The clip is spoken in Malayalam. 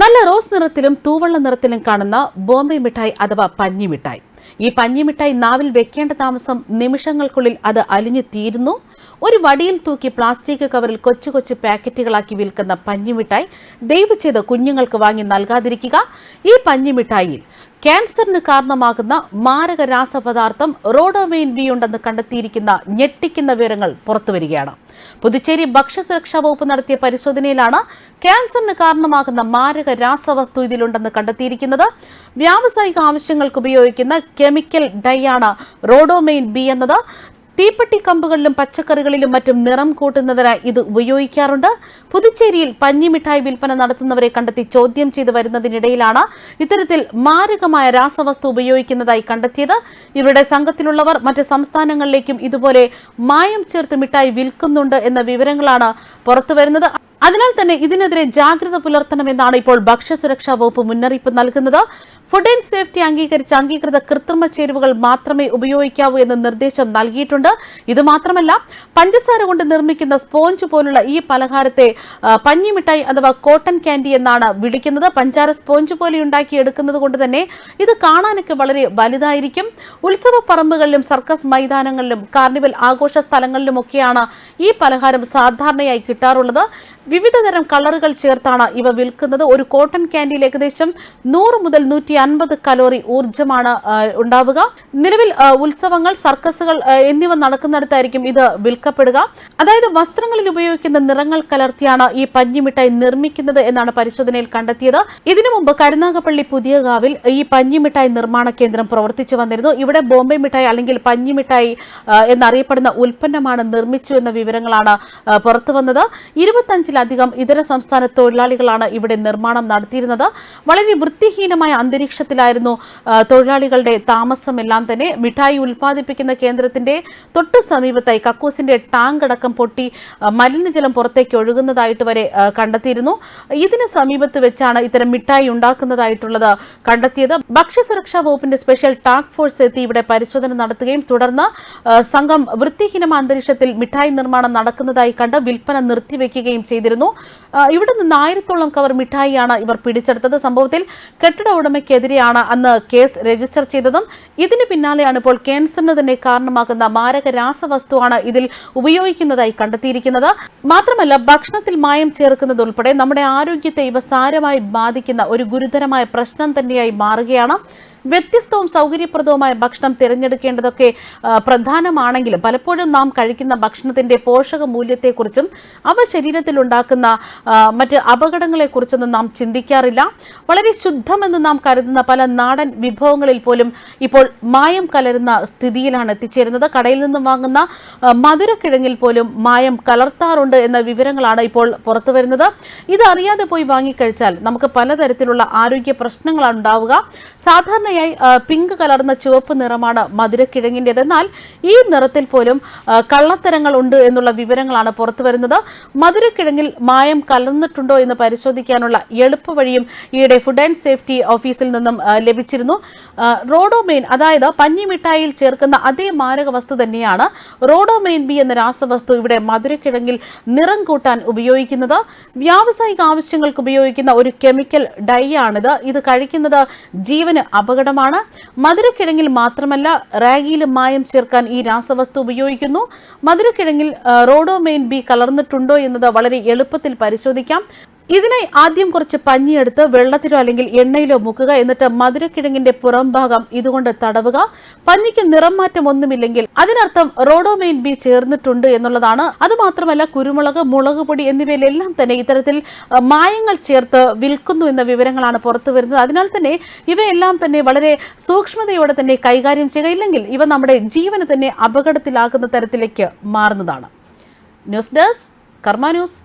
നല്ല റോസ് നിറത്തിലും തൂവള്ള നിറത്തിലും കാണുന്ന ബോംബെ മിഠായി അഥവാ പഞ്ഞി മിഠായി. ഈ പഞ്ഞി മിഠായി നാവിൽ വെക്കേണ്ട താമസം നിമിഷങ്ങൾക്കുള്ളിൽ അത് അലിഞ്ഞു തീരുന്നു. ഒരു വടിയിൽ തൂക്കി പ്ലാസ്റ്റിക് കവറിൽ കൊച്ചു കൊച്ചു പാക്കറ്റുകളാക്കി വിൽക്കുന്ന പഞ്ഞിമിഠായി ദയവ് ചെയ്ത് കുഞ്ഞുങ്ങൾക്ക് വാങ്ങി നൽകാതിരിക്കുക. ഈ പഞ്ഞിമിഠായിയിൽ ക്യാൻസറിന് കാരണമാകുന്ന മാരക രാസപദാർത്ഥം റോഡോമെയിൻ ബി ഉണ്ടെന്ന് കണ്ടെത്തിയിരിക്കുന്ന ഞെട്ടിക്കുന്ന വിവരങ്ങൾ പുറത്തുവരികയാണ്. പുതുച്ചേരി ഭക്ഷ്യസുരക്ഷാ വകുപ്പ് നടത്തിയ പരിശോധനയിലാണ് ക്യാൻസറിന് കാരണമാകുന്ന മാരക രാസവസ്തു ഇതിലുണ്ടെന്ന് കണ്ടെത്തിയിരിക്കുന്നത്. വ്യാവസായിക ആവശ്യങ്ങൾക്ക് ഉപയോഗിക്കുന്ന കെമിക്കൽ ഡൈ ആണ് റോഡോമെയിൻ ബി എന്നത്. തീപ്പെട്ടി കമ്പുകളിലും പച്ചക്കറികളിലും മറ്റും നിറം കൂട്ടുന്നതിനായി ഇത് ഉപയോഗിക്കാറുണ്ട്. പുതുച്ചേരിയിൽ പഞ്ഞിമിഠായി വിൽപ്പന നടത്തുന്നവരെ കണ്ടെത്തി ചോദ്യം ചെയ്തു വരുന്നതിനിടയിലാണ് ഇത്തരത്തിൽ മാരകമായ രാസവസ്തു ഉപയോഗിക്കുന്നതായി കണ്ടെത്തിയത്. ഇവരുടെ സംഘത്തിലുള്ളവർ മറ്റ് സംസ്ഥാനങ്ങളിലേക്കും ഇതുപോലെ മായം ചേർത്ത് മിഠായി വിൽക്കുന്നുണ്ട് എന്ന വിവരങ്ങളാണ് പുറത്തുവരുന്നത് അതിനാൽ തന്നെ ഇതിനെതിരെ ജാഗ്രത പുലർത്തണമെന്നാണ് ഇപ്പോൾ ഭക്ഷ്യസുരക്ഷാ വകുപ്പ് മുന്നറിയിപ്പ് നൽകുന്നത്. ഫുഡ് ആൻഡ് സേഫ്റ്റി അംഗീകരിച്ച അംഗീകൃത കൃത്രിമ ചേരുവകൾ മാത്രമേ ഉപയോഗിക്കാവൂ എന്ന നിർദ്ദേശം നൽകിയിട്ടുണ്ട്. ഇത് മാത്രമല്ല പഞ്ചസാര കൊണ്ട് നിർമ്മിക്കുന്ന സ്പോഞ്ച് പോലുള്ള ഈ പലഹാരത്തെ പഞ്ഞിമിഠായി അഥവാ കോട്ടൺ ക്യാൻഡി എന്നാണ് വിളിക്കുന്നത്. പഞ്ചാര സ്പോഞ്ച് പോലെ ഉണ്ടാക്കി എടുക്കുന്നത് കൊണ്ട് തന്നെ ഇത് കാണാനൊക്കെ വളരെ വലുതായിരിക്കും. ഉത്സവ പറമ്പുകളിലും സർക്കസ് മൈതാനങ്ങളിലും കാർണിവൽ ആഘോഷ സ്ഥലങ്ങളിലുമൊക്കെയാണ് ഈ പലഹാരം സാധാരണയായി കിട്ടാറുള്ളത്. വിവിധതരം കളറുകൾ ചേർത്താണ് ഇവ വിൽക്കുന്നത്. ഒരു കോട്ടൺ ക്യാൻഡിയിൽ ഏകദേശം നൂറ് മുതൽ നൂറ്റി അൻപത് കലോറി ഊർജമാണ് ഉണ്ടാവുക. നിലവിൽ ഉത്സവങ്ങൾ സർക്കസുകൾ എന്നിവ നടക്കുന്നിടത്തായിരിക്കും ഇത് വിൽക്കപ്പെടുക. അതായത് വസ്ത്രങ്ങളിൽ ഉപയോഗിക്കുന്ന നിറങ്ങൾ കലർത്തിയാണ് ഈ പഞ്ഞിമിഠായി നിർമ്മിക്കുന്നത് എന്നാണ് പരിശോധനയിൽ കണ്ടെത്തിയത്. ഇതിനു മുമ്പ് കരുനാഗപ്പള്ളി പുതിയകാവിൽ ഈ പഞ്ഞിമിഠായി നിർമ്മാണ കേന്ദ്രം പ്രവർത്തിച്ചു വന്നിരുന്നു. ഇവിടെ ബോംബെ മിഠായി അല്ലെങ്കിൽ പഞ്ഞിമിഠായി എന്നറിയപ്പെടുന്ന ഉൽപ്പന്നമാണ് നിർമ്മിച്ചു എന്ന വിവരങ്ങളാണ് പുറത്തുവന്നത് ഇരുപത്തഞ്ചിലധികം ഇതര സംസ്ഥാന തൊഴിലാളികളാണ് ഇവിടെ നിർമ്മാണം നടത്തിയിരുന്നത്. വളരെ വൃത്തിഹീനമായ അന്തരീക്ഷത്തിലായിരുന്നു തൊഴിലാളികളുടെ താമസമെല്ലാം തന്നെ മിഠായി ഉൽപ്പാദിപ്പിക്കുന്ന കേന്ദ്രത്തിന്റെ തൊട്ടു സമീപത്തായി കക്കൂസിന്റെ ടാങ്ക് അടക്കം പൊട്ടി മലിനജലം പുറത്തേക്ക് ഒഴുകുന്നതായിട്ട് വരെ കണ്ടെത്തിയിരുന്നു. ഇതിന് സമീപത്ത് വെച്ചാണ് ഇത്തരം മിഠായി ഉണ്ടാക്കുന്നതായിട്ടുള്ളത് കണ്ടെത്തിയത്. ഭക്ഷ്യസുരക്ഷാ വകുപ്പിന്റെ സ്പെഷ്യൽ ടാസ്ക് ഫോഴ്സ് എത്തി ഇവിടെ പരിശോധന നടത്തുകയും തുടർന്ന് സംഘം വൃത്തിഹീനമായ അന്തരീക്ഷത്തിൽ മിഠായി നിർമ്മാണം നടക്കുന്നതായി കണ്ട് വിൽപ്പന നിർത്തിവെക്കുകയും ചെയ്തിരുന്നു. ഇവിടെ നിന്ന് ആയിരത്തോളം കവർ മിഠായിയാണ് ഇവർ പിടിച്ചെടുത്തത്. സംഭവത്തിൽ കെട്ടിട ഉടമയ്ക്കെതിരെയാണ് അന്ന് കേസ് രജിസ്റ്റർ ചെയ്തതും ഇതിന് പിന്നാലെയാണ് ഇപ്പോൾ ക്യാൻസറിന് തന്നെ കാരണമാകുന്ന മാരക രാസവസ്തുവാണ് ഇതിൽ ഉപയോഗിക്കുന്നതായി കണ്ടെത്തിയിരിക്കുന്നത്. മാത്രമല്ല ഭക്ഷണത്തിൽ മായം ചേർക്കുന്നത് ഉൾപ്പെടെ നമ്മുടെ ആരോഗ്യത്തെ ഇവ സാരമായി ബാധിക്കുന്ന ഒരു ഗുരുതരമായ പ്രശ്നം തന്നെയായി മാറുകയാണ്. വ്യത്യസ്തവും സൗകര്യപ്രദവുമായ ഭക്ഷണം തിരഞ്ഞെടുക്കേണ്ടതൊക്കെ പ്രധാനമാണെങ്കിലും പലപ്പോഴും നാം കഴിക്കുന്ന ഭക്ഷണത്തിന്റെ പോഷക മൂല്യത്തെക്കുറിച്ചും അവ ശരീരത്തിൽ ഉണ്ടാക്കുന്ന മറ്റ് അപകടങ്ങളെക്കുറിച്ചൊന്നും നാം ചിന്തിക്കാറില്ല. വളരെ ശുദ്ധമെന്ന് നാം കരുതുന്ന പല നാടൻ വിഭവങ്ങളിൽ പോലും ഇപ്പോൾ മായം കലരുന്ന സ്ഥിതിയിലാണ് എത്തിച്ചേരുന്നത്. കടയിൽ നിന്നും വാങ്ങുന്ന മധുരക്കിഴങ്ങിൽ പോലും മായം കലർത്താറുണ്ട് എന്ന വിവരങ്ങളാണ് ഇപ്പോൾ പുറത്തു വരുന്നത്. ഇത് അറിയാതെ പോയി വാങ്ങിക്കഴിച്ചാൽ നമുക്ക് പലതരത്തിലുള്ള ആരോഗ്യ പ്രശ്നങ്ങളാണ് ഉണ്ടാവുക. സാധാരണയായി പിങ്ക് കലർന്ന ചുവപ്പ് നിറമാണ് മധുരക്കിഴങ്ങിന്റെത് എന്നാൽ ഈ നിറത്തിൽ പോലും കള്ളത്തരങ്ങൾ ഉണ്ട് എന്നുള്ള വിവരങ്ങളാണ് പുറത്തു വരുന്നത്. മധുരക്കിഴങ്ങിൽ മായം കലർന്നിട്ടുണ്ടോ എന്ന് പരിശോധിക്കാനുള്ള എളുപ്പവഴിയും ഈയിടെ ഫുഡ് ആൻഡ് സേഫ്റ്റി ഓഫീസിൽ നിന്നും ലഭിച്ചിരുന്നു. റോഡോമെയിൻ അതായത് പഞ്ഞിമിഠായിൽ ചേർക്കുന്ന അതേ മാരക വസ്തു തന്നെയാണ് റോഡോമെയിൻ ബി എന്ന രാസവസ്തു ഇവിടെ മധുരക്കിഴങ്ങിൽ നിറം കൂട്ടാൻ ഉപയോഗിക്കുന്നത്. വ്യാവസായിക ആവശ്യങ്ങൾക്ക് ഉപയോഗിക്കുന്ന ഒരു കെമിക്കൽ ഡൈ ആണിത്. ഇത് കഴിക്കുന്നത് ജീവന് അപകടമാണ് മധുരക്കിഴങ്ങിൽ മാത്രമല്ല റാഗിയിലും മായം ചേർക്കാൻ ഈ രാസവസ്തു ഉപയോഗിക്കുന്നു. മധുരക്കിഴങ്ങിൽ റോഡോമെയിൻ ബി കലർന്നിട്ടുണ്ടോ എന്നത് വളരെ എളുപ്പത്തിൽ പരിശോധിക്കാം. ഇതിനായി ആദ്യം കുറച്ച് പഞ്ഞിയെടുത്ത് വെള്ളത്തിലോ അല്ലെങ്കിൽ എണ്ണയിലോ മുക്കുക. എന്നിട്ട് മധുരക്കിഴങ്ങിന്റെ പുറംഭാഗം ഇതുകൊണ്ട് തടവുക. പഞ്ഞിക്ക് നിറം മാറ്റം ഒന്നുമില്ലെങ്കിൽ അതിനർത്ഥം റോഡോമെയിൻ ബി ചേർന്നിട്ടുണ്ട് എന്നുള്ളതാണ്. അതുമാത്രമല്ല കുരുമുളക് മുളക് പൊടി എന്നിവയിലെല്ലാം തന്നെ ഇത്തരത്തിൽ മായങ്ങൾ ചേർത്ത് വിൽക്കുന്നു എന്ന വിവരങ്ങളാണ് പുറത്തു വരുന്നത്. അതിനാൽ തന്നെ ഇവയെല്ലാം തന്നെ വളരെ സൂക്ഷ്മതയോടെ തന്നെ കൈകാര്യം ചെയ്യുക. ഇവ നമ്മുടെ ജീവന് തന്നെ അപകടത്തിലാക്കുന്ന തരത്തിലേക്ക് മാറുന്നതാണ്. News desk Karma news.